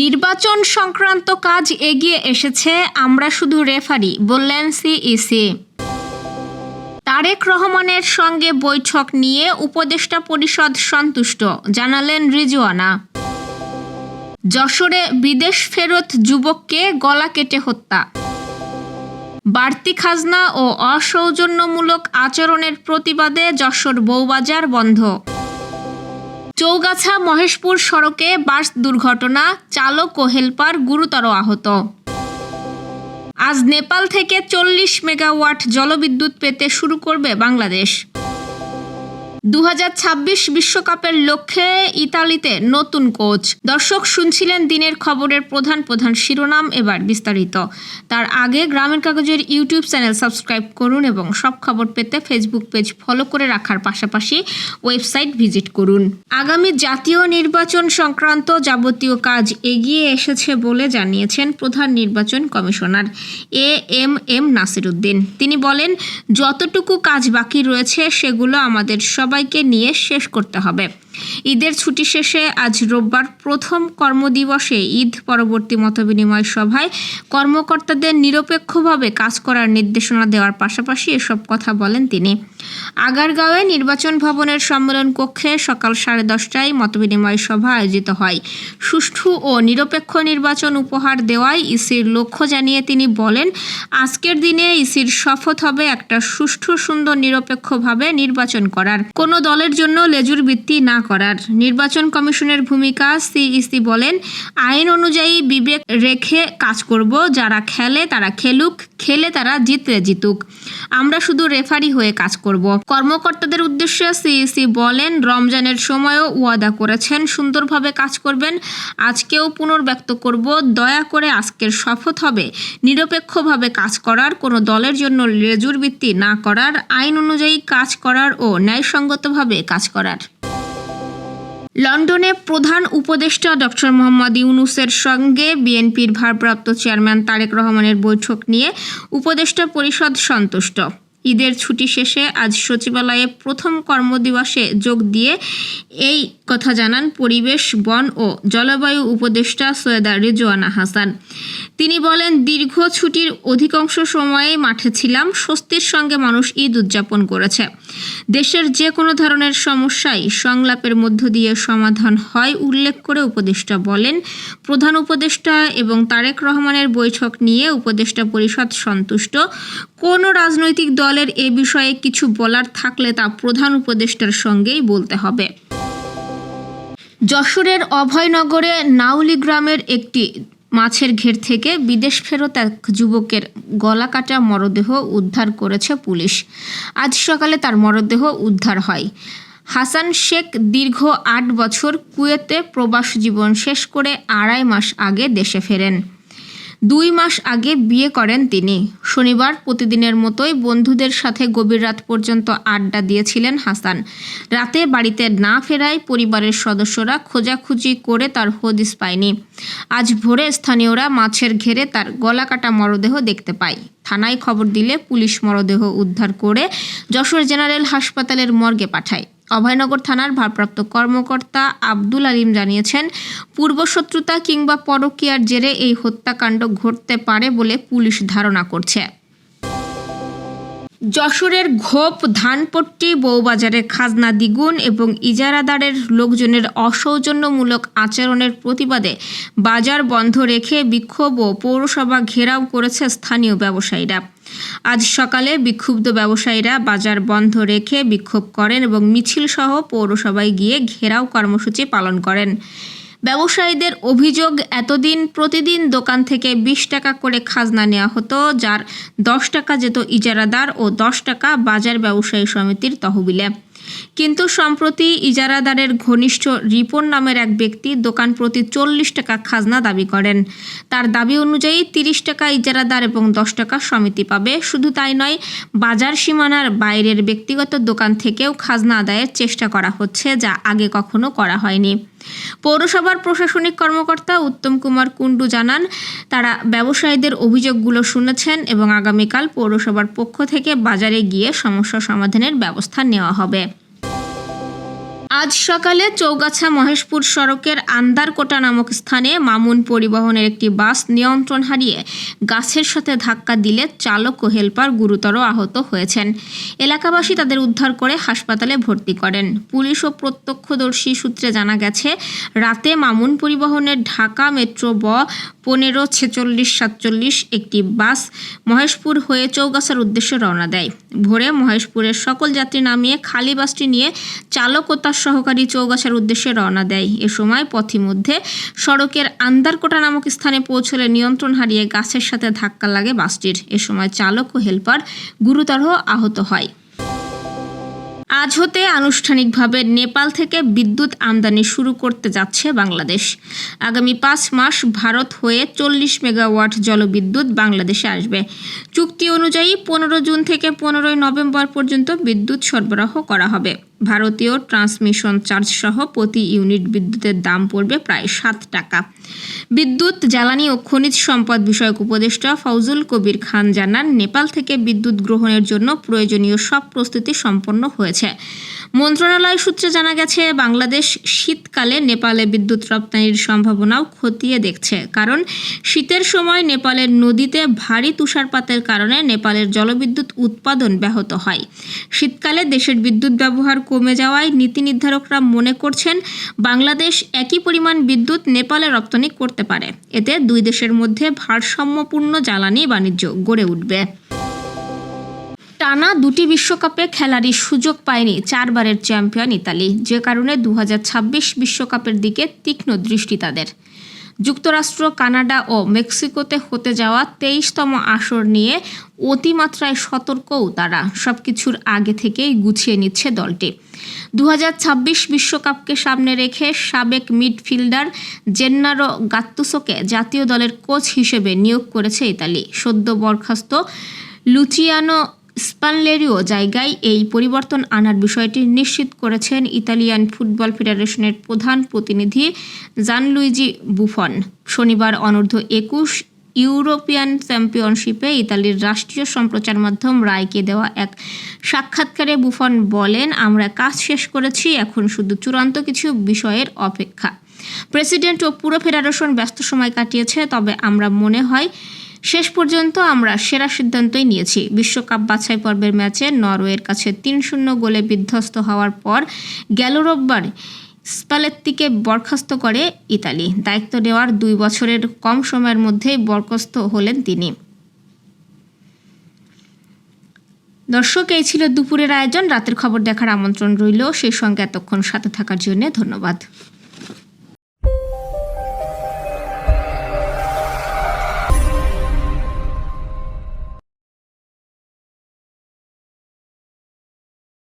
নির্বাচন সংক্রান্ত কাজ এগিয়ে এসেছে, আমরা শুধু রেফারি, বললেন সিইসি তারেক রহমানের সঙ্গে বৈঠক নিয়ে উপদেষ্টা পরিষদ সন্তুষ্ট, জানালেন রিজওয়ানা। যশোরে বিদেশ ফেরত যুবককে গলা কেটে হত্যা। বাড়তি খাজনা ও অসৌজন্যমূলক আচরণের প্রতিবাদে যশোর বৌবাজার বন্ধ। চৌগাছা মহেশপুর সড়কে বাস দুর্ঘটনা, চালক ও হেলপার গুরুতর আহত। আজ নেপাল থেকে চল্লিশ মেগাওয়াট জলবিদ্যুৎ পেতে শুরু করবে বাংলাদেশ। দু বিশ্বকাপের লক্ষ্যে ইতালিতে নতুন কোচ। দর্শক শুনছিলেন দিনের খবরের প্রধান প্রধান শিরোনাম এবার বিস্তারিত। তার আগে গ্রামের কাগজের ইউটিউব চ্যানেল সাবস্ক্রাইব করুন এবং সব খবর পেতে ফেসবুক পেজ ফলো করে রাখার পাশাপাশি ওয়েবসাইট ভিজিট করুন। আগামী জাতীয় নির্বাচন সংক্রান্ত যাবতীয় কাজ এগিয়ে এসেছে বলে জানিয়েছেন প্রধান নির্বাচন commissioner A M M Nasiruddin. তিনি বলেন, যতটুকু কাজ বাকি রয়েছে, সেগুলো আমাদের সবাইকে নিয়ে শেষ করতে হবে। ঈদের ছুটি শেষে আজ রোববার প্রথম কর্মদিবসে ঈদ পরবর্তী মতবিনিময় সভায় কর্মকর্তাদের নিরপেক্ষভাবে কাজ করার নির্দেশনা দেওয়ার পাশাপাশি এসব কথা বলেন তিনি। আগারগাঁওয়ে নির্বাচন ভবনের সম্মেলন কক্ষে সকাল সাড়ে দশটায় মতবিনিময় সভা আয়োজিত হয়। সুষ্ঠু ও নিরপেক্ষ নির্বাচন উপহার দেওয়ায় ইসির লক্ষ্য জানিয়ে তিনি বলেন, আজকের দিনে ইসির শপথ হবে একটা সুষ্ঠু, সুন্দর, নিরপেক্ষভাবে নির্বাচন করার। কোনো দলের জন্য লেজুর বৃত্তি না করার। নির্বাচন কমিশনের ভূমিকা সিইসি বলেন, আইন অনুযায়ী বিবেক রেখে কাজ করব, যারা খেলে তারা খেলুক, খেলে তারা জিতলে জিতুক। আমরা শুধু রেফারি হয়ে কাজ করব। কর্মকর্তাদের উদ্দেশ্যে সিইসি বলেন, রমজানের সময়ও ওয়াদা করেছেন, সুন্দরভাবে কাজ করবেন। আজকেও পুনর্ব্যক্ত করব, দয়া করে আজকের শপথ হবে। নিরপেক্ষভাবে কাজ করার, কোনো দলের জন্য লেজুর ভিত্তি না করার, আইন অনুযায়ী কাজ করার ও ন্যায়সঙ্গতভাবে কাজ করার। লন্ডনে প্রধান উপদেষ্টা ডক্টর মোহাম্মদ ইউনুসের সঙ্গে বিএনপির ভারপ্রাপ্ত চেয়ারম্যান তারেক রহমানের বৈঠক নিয়ে উপদেষ্টা পরিষদ সন্তুষ্ট। ঈদের ছুটি শেষে আজ সচিবালয়ে প্রথম কর্মদিবসে যোগ দিয়ে এই কথা জানান পরিবেশ, বন ও জলবায়ু উপদেষ্টা সৈয়দা রিজওয়ানা হাসান। তিনি বলেন, দীর্ঘ ছুটির অধিকাংশ সময়ে মাঠে ছিলাম, স্বস্তির সঙ্গে মানুষ ঈদ উদযাপন করেছে। দেশের যে কোনো ধরনের সমস্যাই সংলাপের মধ্য দিয়ে সমাধান হয় উল্লেখ করে উপদেষ্টা বলেন, প্রধান উপদেষ্টা এবং তারেক রহমানের বৈঠক নিয়ে উপদেষ্টা পরিষদ সন্তুষ্ট। কোনো রাজনৈতিক দলের এ বিষয়ে কিছু বলার থাকলে তা প্রধান উপদেষ্টার সঙ্গেই বলতে হবে। যশোরের অভয়নগরে নাউলি গ্রামের একটি মাছের ঘের থেকে বিদেশ ফেরত এক যুবকের গলা কাটা মরদেহ উদ্ধার করেছে পুলিশ। আজ সকালে তার মরদেহ উদ্ধার হয়। হাসান শেখ দীর্ঘ আট বছর কুয়েতে প্রবাস জীবন শেষ করে আড়াই মাস আগে দেশে ফেরেন। দুই মাস আগে বিয়ে করেন তিনি। শনিবার প্রতিদিনের মতোই বন্ধুদের সাথে গভীর রাত পর্যন্ত আড্ডা দিয়েছিলেন হাসান। রাতে বাড়িতে না ফেরায় পরিবারের সদস্যরা খোঁজাখুঁজি করে তার হদিস পায়নি। আজ ভোরে স্থানীয়রা মাছের ঘেরে তার গলা কাটা মরদেহ দেখতে পায়। থানায় খবর দিলে পুলিশ মরদেহ উদ্ধার করে যশোর জেনারেল হাসপাতালের মর্গে পাঠায়। অভয়নগর থানার ভারপ্রাপ্ত কর্মকর্তা আব্দুল আলিম জানিয়েছেন, পূর্বশত্রুতা কিংবা পরকীয়ার জেরে এই হত্যাকাণ্ড ঘটতে পারে বলে পুলিশ ধারণা করছে। যশোরের ঘোপ ধানপট্টি বউবাজারে খাজনা দ্বিগুণ এবং ইজারাদারের লোকজনের অসৌজন্যমূলক আচরণের প্রতিবাদে বাজার বন্ধ রেখে বিক্ষোভ ও পৌরসভা ঘেরাও করেছে স্থানীয় ব্যবসায়ীরা। আজ সকালে বিক্ষুব্ধ ব্যবসায়ীরা বাজার বন্ধ রেখে বিক্ষোভ করেন এবং মিছিল সহ পৌরসভায় গিয়ে ঘেরাও কর্মসূচি পালন করেন। ব্যবসায়ীদের অভিযোগ, এতদিন প্রতিদিন দোকান থেকে বিশ টাকা করে খাজনা নেওয়া হতো, যার দশ টাকা যেত ইজারাদার ও দশ টাকা বাজার ব্যবসায়ী সমিতির তহবিলে। কিন্তু সম্প্রতি ইজারাদারের ঘনিষ্ঠ রিপন নামের এক ব্যক্তি দোকান প্রতি চল্লিশ টাকা খাজনা দাবি করেন। তার দাবি অনুযায়ী তিরিশ টাকা ইজারাদার এবং দশ টাকা সমিতি পাবে। শুধু তাই নয়, বাজার সীমানার বাইরের ব্যক্তিগত দোকান থেকেও খাজনা আদায়ের চেষ্টা করা হচ্ছে, যা আগে কখনো করা হয়নি। পৌরসভার প্রশাসনিক কর্মকর্তা উত্তম কুমার কুণ্ডু জানান, তারা ব্যবসায়ীদের অভিযোগগুলো শুনেছেন এবং আগামীকাল পৌরসভার পক্ষ থেকে বাজারে গিয়ে সমস্যা সমাধানের ব্যবস্থা নেওয়া হবে। আজ সকালে চৌগাছা মহেশপুর সড়কের আন্দারকোটা নামক স্থানে মামুন পরিবহনের একটি বাস নিয়ন্ত্রণ হারিয়ে গাছের সাথে ধাক্কা দিলে চালক ও হেলপার গুরুতর আহত হয়েছেন। এলাকাবাসী তাদের উদ্ধার করে হাসপাতালে ভর্তি করেন। পুলিশ ও প্রত্যক্ষদর্শী সূত্রে জানা গেছে, রাতে মামুন পরিবহনের ঢাকা মেট্রো ব পনেরো, ছেচল্লিশ, সাতচল্লিশ একটি বাস মহেশপুর হয়ে চৌগাছার উদ্দেশ্যে রওনা দেয়। ভোরে মহেশপুরের সকল যাত্রী নামিয়ে খালি বাসটি নিয়ে চালক ও তার সহকারী চৌগাছার উদ্দেশ্যে রওনা দেয়। এ সময় পথিমধ্যে সড়কের আন্দারকোটা নামক স্থানে পৌঁছলে নিয়ন্ত্রণ হারিয়ে গাছের সাথে ধাক্কা লাগে বাসটির। এ সময় চালক ও হেলপার গুরুতর আহত হয়। আজ হতে আনুষ্ঠানিকভাবে নেপাল থেকে বিদ্যুৎ আমদানি শুরু করতে যাচ্ছে বাংলাদেশ। আগামী পাঁচ মাস ভারত হয়ে চল্লিশ মেগাওয়াট জলবিদ্যুৎ বাংলাদেশে আসবে। চুক্তি অনুযায়ী পনেরো জুন থেকে পনেরোই নভেম্বর পর্যন্ত বিদ্যুৎ সরবরাহ করা হবে। ভারতীয় ট্রান্সমিশন চার্জ সহ প্রতি ইউনিট বিদ্যুতের দাম পড়বে প্রায় সাত টাকা। বিদ্যুৎ, জ্বালানি ও খনিজ সম্পদ বিষয়ক উপদেষ্টা ফৌজুল কবির খান জানান, নেপাল থেকে বিদ্যুৎ গ্রহণের জন্য প্রয়োজনীয় সব প্রস্তুতি সম্পন্ন হয়েছে। মন্ত্রণালয় সূত্রে জানা গেছে, বাংলাদেশ শীতকালে নেপালে বিদ্যুৎ রপ্তানির সম্ভাবনাও খতিয়ে দেখছে। কারণ, শীতের সময় নেপালের নদীতে ভারী তুষারপাতের কারণে নেপালের জলবিদ্যুৎ উৎপাদন ব্যাহত হয়। শীতকালে দেশের বিদ্যুৎ ব্যবহার কমে যাওয়ায় নীতি নির্ধারকরা মনে করছেন, বাংলাদেশ একই পরিমাণ বিদ্যুৎ নেপালে রপ্তানি করতে পারে। এতে দুই দেশের মধ্যে ভারসাম্যপূর্ণ জ্বালানি বাণিজ্য গড়ে উঠবে। টানা দুটি বিশ্বকাপে খেলারই সুযোগ পায়নি চারবারের চ্যাম্পিয়ন ইতালি, যে কারণে দু বিশ্বকাপের দিকে তীক্ষ্ণ দৃষ্টি তাদের। যুক্তরাষ্ট্র, কানাডা ও মেক্সিকোতে হতে যাওয়া তেইশতম আসর নিয়ে অতিমাত্রায় সতর্কও তারা। সব কিছুর আগে থেকেই গুছিয়ে নিচ্ছে দলটি। দু বিশ্বকাপকে সামনে রেখে সাবেক মিডফিল্ডার জেন্নারো গাত্তুসোকে জাতীয় দলের কোচ হিসেবে নিয়োগ করেছে ইতালি। সদ্য বরখাস্ত লুচিয়ানো স্পানলেরিও জায়গায় এই পরিবর্তন আনার বিষয়টি নিশ্চিত করেছেন ইতালিয়ান ফুটবল ফেডারেশনের প্রধান প্রতিনিধি জানলুইজি বুফন। শনিবার অনূর্ধ্ব একুশ ইউরোপিয়ান চ্যাম্পিয়নশিপে ইতালির রাষ্ট্রীয় সম্প্রচার মাধ্যম রায়কে দেওয়া এক সাক্ষাৎকারে বুফন বলেন, আমরা কাজ শেষ করেছি, এখন শুধু চূড়ান্ত কিছু বিষয়ের অপেক্ষা। প্রেসিডেন্ট ও পুরো ফেডারেশন ব্যস্ত সময় কাটিয়েছে, তবে আমরা মনে হয় শেষ পর্যন্ত আমরা সেরা সিদ্ধান্তই নিয়েছি। বিশ্বকাপ বাছাই পর্বের ম্যাচে নরওয়ের কাছে তিন শূন্য গোলে বিধ্বস্ত হওয়ার পর গেল রোববার স্পালেত্তিকে বরখাস্ত করে ইতালি। দায়িত্ব নেওয়ার দুই বছরের কম সময়ের মধ্যেই বরখাস্ত হলেন তিনি। দর্শক, এই ছিল দুপুরের আয়োজন। রাতের খবর দেখার আমন্ত্রণ রইল। সেই সঙ্গে এতক্ষণ সাথে থাকার জন্য ধন্যবাদ।